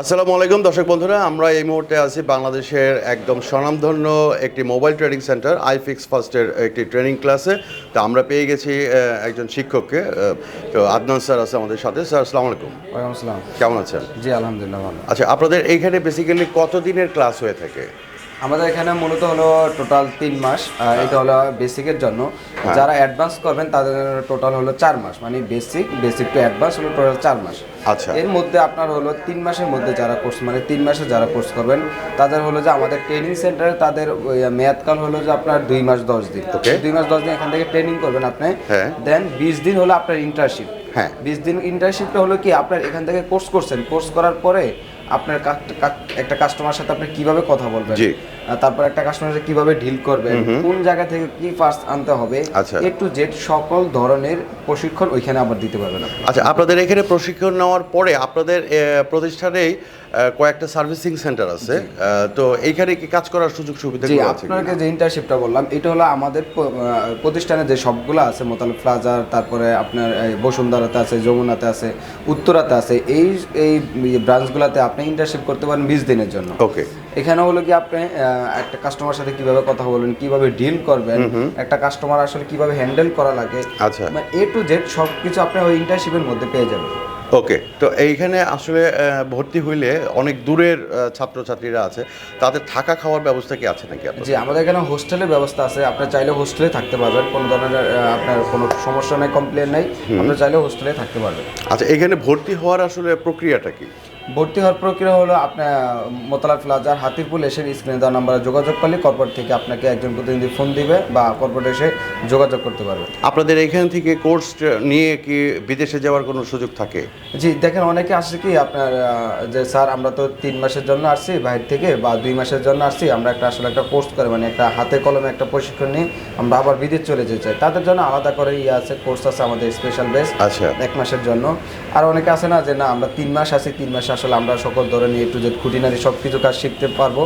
আসসালামু আলাইকুম দর্শক বন্ধুরা আমরা এই মুহূর্তে আছি বাংলাদেশের একদম স্বনামধন্য একটি মোবাইল ট্রেনিং সেন্টার আইফিক্স ফার্স্টের একটি ট্রেনিং ক্লাসে। তো আমরা পেয়ে গেছি একজন শিক্ষককে তো আদনান স্যার আছে আমাদের সাথে। স্যার আসসালামু আলাইকুম। ওয়ালাইকুম আসসালাম। কেমন আছেন? জি আলহামদুলিল্লাহ ভালো। আচ্ছা আপনাদের এইখানে বেসিক্যালি কতদিনের ক্লাস হয়ে থাকে? আমাদের এখানে মূলত হলো টোটাল তিন মাস আর এটা হলো বেসিকের জন্য। যারা অ্যাডভান্স করবেন তাদের টোটাল হলো চার মাস মানে বেসিক বেসিক টু অ্যাডভান্স হলো টোটাল চার মাস। আচ্ছা। এর মধ্যে আপনার হলো তিন মাসের মধ্যে যারা কোর্স মানে তিন মাসে যারা কোর্স করবেন তাদের হলো যে আমাদের ট্রেনিং সেন্টারে তাদের মেয়াদকাল হলো যে আপনার দুই মাস দশ দিন. দুই মাস দশ দিন এখান থেকে ট্রেনিং করবেন আপনি। হ্যাঁ। দেন বিশ দিন হলো আপনার ইন্টার্নশিপ হ্যাঁ। বিশ দিন ইন্টার্নশিপটা হলো কি আপনার এখান থেকে কোর্স করছেন। কোর্স করার পরে আপনার একটা কাস্টমার সাথে আপনি কীভাবে কথা বলবেন? জি। তারপর একটা কাস্টমার সাথে কীভাবে ডিল করবেন? কোন জায়গা থেকে কি ফার্স্ট আনতে হবে। এ টু জেড সকল ধরনের প্রশিক্ষণ ওইখানে আবার দিতে পারবেন আচ্ছা আপনাদের এখানে প্রশিক্ষণ নেওয়ার পরে আপনাদের প্রতিষ্ঠানেই কয়েকটা সার্ভিসিং সেন্টার আছে। তো এইখানে কি কাজ করার সুযোগ সুবিধা জি আছে আপনাকে যে ইন্টার্নশিপটা বললাম এটা হলো আমাদের প্রতিষ্ঠানে যে সবগুলো আছে মোতালেব প্লাজার তারপরে আপনার বসুন্ধরাতে আছে যমুনাতে আছে উত্তরাতে আছে এই এই ব্রাঞ্চগুলোতে আপনি ইন্টার্নশিপ করতে পারেন বিশ দিনের জন্য। ওকে এখানে হলো কি আপনি একটা কাস্টমার সাথে কীভাবে কথা বলবেন কীভাবে ডিল করবেন একটা কাস্টমার আসলে কীভাবে হ্যান্ডেল করা লাগে আচ্ছা। এ টু জেড সব কিছু আপনি ওই ইন্টার্নশিপের মধ্যে পেয়ে যাবেন। ওকে তো এইখানে আসলে ভর্তি হইলে অনেক দূরের ছাত্রছাত্রীরা আছে তাদের থাকা খাওয়ার ব্যবস্থা কি আছে নাকি আপনার জি আমাদের এখানে হোস্টেলের ব্যবস্থা আছে আপনি চাইলে হোস্টেলে থাকতে পারবেন কোনো ধরনের আপনার কোনো সমস্যা নেই কমপ্লেন নেই আপনি চাইলে হোস্টেলে থাকতে পারবেন। আচ্ছা এখানে ভর্তি হওয়ার আসলে প্রক্রিয়াটা কি? ভর্তি হওয়ার প্রক্রিয়া হলো আপনার মোতালা প্লাজার হাতিরপুল এসে স্ক্রিনে দেওয়া নাম্বারে যোগাযোগ করলে কর্পোরেট থেকে আপনাকে একজন প্রতিনিধি ফোন দিবে বা কর্পোরেট এসে যোগাযোগ করতে পারবে। আপনাদের এখান থেকে কোর্স নিয়ে কি বিদেশে যাওয়ার কোনো সুযোগ থাকে? জি দেখেন অনেকে আসছে কি আপনার যে স্যার আমরা তো তিন মাসের জন্য আসছি বাইরে থেকে বা দুই মাসের জন্য আসছি আমরা একটা আসলে একটা কোর্স করে মানে একটা হাতে কলমে একটা প্রশিক্ষণ নিয়ে আমরা আবার বিদেশ চলে যেতে চাই। তাদের জন্য আলাদা করে ইয়ে আছে কোর্স আছে আমাদের স্পেশাল বেস আচ্ছা। এক মাসের জন্য। আর অনেকে আছে না যে না আমরা তিন মাস আছি তিন মাসে আসলে আমরা সকল ধরনের একটু যে খুঁটিনারি সব কিছু কাজ শিখতে পারব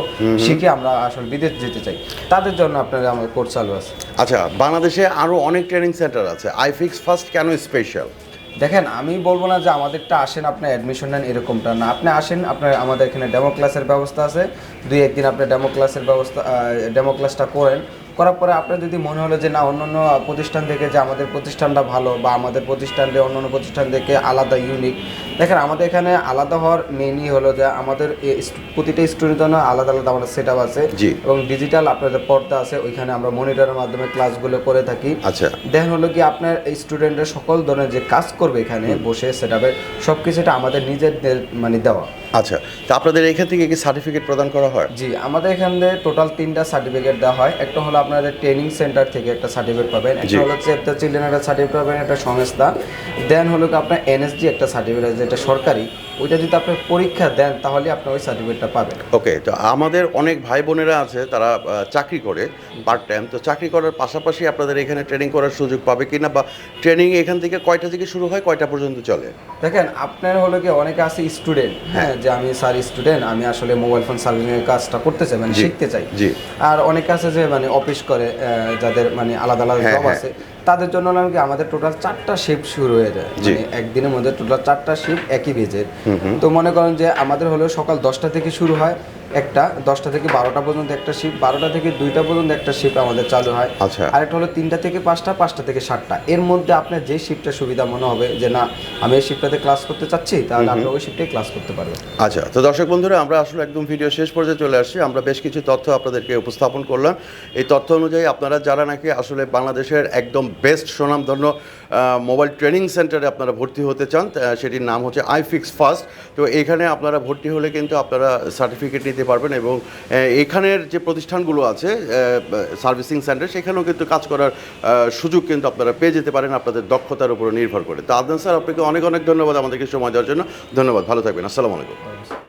শিখে আমরা আসলে বিদেশ যেতে চাই। তাদের জন্য আপনার আমাদের কোর্স চালু আছে। আচ্ছা বাংলাদেশে আরও অনেক ট্রেনিং সেন্টার আছে। আইফিক্স ফার্স্ট কেন স্পেশাল দেখেন আমি বলব না যে আমাদেরটা আসেন আপনি অ্যাডমিশন নেন এরকমটা না। আপনি আসেন আপনার আমাদের এখানে ডেমো ক্লাসের ব্যবস্থা আছে। দুই একদিন আপনি ডেমো ক্লাসের ব্যবস্থা ডেমো ক্লাসটা করেন। করার পরে আপনার যদি মনে হলো যে না অন্য অন্য প্রতিষ্ঠান থেকে যে আমাদের প্রতিষ্ঠানটা ভালো বা আমাদের প্রতিষ্ঠানটা অন্যান্য প্রতিষ্ঠান থেকে আলাদা ইউনিক দেখেন আমাদের এখানে আলাদা হওয়ার মেনই হলো যে আমাদের প্রতিটা স্টুডেন্টের জন্য আলাদা আলাদা আমাদের সেট আছে। এবং ডিজিটাল আপনাদের পর্দা আছে ওইখানে আমরা মনিটরের মাধ্যমে ক্লাসগুলো করে থাকি। আচ্ছা। দেখেন হলো কি আপনার এই স্টুডেন্টের সকল ধরনের যে কাজ করবে এখানে বসে সেটাবে সব কিছুটা আমাদের নিজেদের মানে দেওয়া। আচ্ছা তো আপনাদের এখান থেকে কি সার্টিফিকেট প্রদান করা হয়? জি আমাদের এখানে টোটাল তিনটা সার্টিফিকেট দেওয়া হয়। একটা হলো আপনাদের ট্রেনিং সেন্টার থেকে একটা সার্টিফিকেট পাবেন। একটা হলো সেভ দ্য চিলড্রেন একটা সার্টিফিকেট পাবেন একটা সংস্থা। দেন হলো আপনার এনএসজি একটা সার্টিফিকেট যেটা সরকারি। ওইটা যদি আপনি পরীক্ষা দেন তাহলে আপনি ওই সার্টিফিকেটটা পাবেন। ওকে তো আমাদের অনেক ভাই বোনেরা আছে তারা চাকরি করে পার্ট টাইম তো চাকরি করার পাশাপাশি আপনাদের এখানে ট্রেনিং করার সুযোগ পাবে কিনা বা ট্রেনিং এখান থেকে কয়টা থেকে শুরু হয় কয়টা পর্যন্ত চলে? দেখেন আপনার হলো কি অনেকে আছে স্টুডেন্ট হ্যাঁ যে আমি স্যার স্টুডেন্ট আমি আসলে মোবাইল ফোন সার্ভিসিং এর কাজটা করতে চাই মানে শিখতে চাই। আর অনেকে আছে যে মানে অফিস করে যাদের মানে আলাদা আলাদা হ্যাঁ, জব হ্যাঁ। আছে। তাদের জন্য নাম কি আমাদের টোটাল চারটা শিফট শুরু হয়ে যায়। মানে একদিনের মধ্যে টোটাল চারটা শিফট একই বেজে তো মনে করেন যে আমাদের হলো সকাল দশটা থেকে শুরু হয় একটা দশটা থেকে বারোটা পর্যন্ত একটা শিফট বারোটা থেকে দুইটা পর্যন্ত একটা শিফট আমাদের চালু হয়। আচ্ছা। আরেকটা হলো তিনটা থেকে পাঁচটা পাঁচটা থেকে সাতটা। এর মধ্যে আপনার যে শিফটটা সুবিধা মনে হবে যে না আমি এই শিফটটাতে ক্লাস করতে চাচ্ছি তাহলে আপনি ওই শিফটে ক্লাস করতে পারবেন আচ্ছা তো দর্শক বন্ধুরা আমরা আসলে একদম ভিডিও শেষ পর্যায়ে চলে আসছি। আমরা বেশ কিছু তথ্য আপনাদেরকে উপস্থাপন করলাম। এই তথ্য অনুযায়ী আপনারা যারা নাকি আসলে বাংলাদেশের একদম বেস্ট সুনামধন্য মোবাইল ট্রেনিং সেন্টারে আপনারা ভর্তি হতে চান সেটির নাম হচ্ছে আইফিক্স ফার্স্ট তো এখানে আপনারা ভর্তি হলে কিন্তু আপনারা সার্টিফিকেট নিতে পারবেন এবং এখানের যে প্রতিষ্ঠানগুলো আছে সার্ভিসিং সেন্টার, সেখানেও কিন্তু কাজ করার সুযোগ কিন্তু আপনারা পেয়ে যেতে পারেন আপনাদের দক্ষতার উপরে নির্ভর করে। তো আদান স্যার, আপনাকে অনেক অনেক ধন্যবাদ আমাদেরকে সময় দেওয়ার জন্য। ধন্যবাদ, ভালো থাকবেন। আসসালামু আলাইকুম।